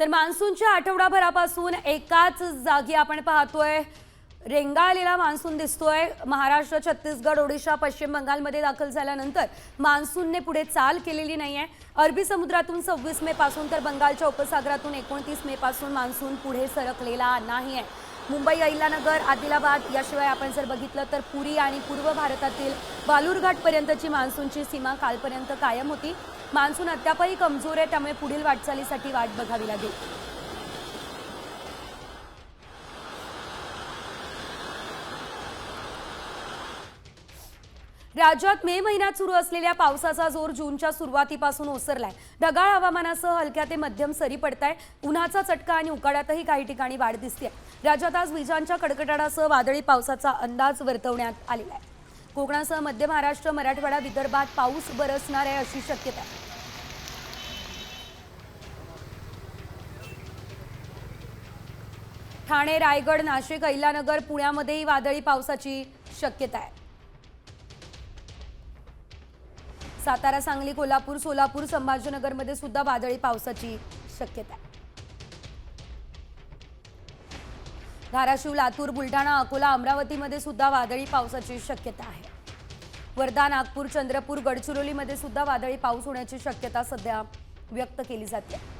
तर मान्सूनच्या आठवडाभरापासून एकाच जागी आपण पाहतोय. रेंगाळलेला मान्सून दिसतोय. महाराष्ट्र छत्तीसगड ओडिशा पश्चिम बंगालमध्ये दाखल झाल्यानंतर मान्सूनने पुढे चाल केलेली नाही आहे अरबी समुद्रातून सव्वीस मे पासून तर बंगालच्या उपसागरातून एकोणतीस मे पासून मान्सून पुढे सरकलेला नाही आहे मुंबई अहिल्यानगर आदिलाबाद याशिवाय आपण जर बघितलं तर पुरी आणि पूर्व भारतातील बालूरघाटपर्यंतची मान्सूनची सीमा कालपर्यंत कायम होती. मान्सून अद्यापही कमजोर आहे त्यामुळे पुढील वाटचालीसाठी वाट बघावी लागेल. राज्यात मे महिन्यात सुरू असलेल्या पावसाचा जोर जूनच्या सुरुवातीपासून ओसरलाय. ढगाळ हवामानासह हलक्या ते मध्यम सरी पडताय. उन्हाचा चटका आणि उकाड्यातही काही ठिकाणी वाढ दिसते राज्यात आज विजांच्या कडकडाटासह वादळी पावसाचा अंदाज वर्तवण्यात आलेला आहे. कोकणासह मध्य महाराष्ट्र मराठवाडा विदर्भात पाऊस बरसणार आहे अशी शक्यता आहे. ठाणे रायगड नाशिक अहिलानगर पुण्यामध्येही वादळी पावसाची शक्यता आहे. सातारा सांगली कोल्हापूर सोलापूर संभाजीनगरमध्ये सुद्धा वादळी पावसाची शक्यता आहे. धाराशिव लातूर बुलढाणा अकोला अमरावतीमध्ये सुद्धा वादळी पावसाची शक्यता आहे. वर्धा नागपूर चंद्रपूर गडचिरोलीमध्ये सुद्धा वादळी पाऊस होण्याची शक्यता सध्या व्यक्त केली जाते.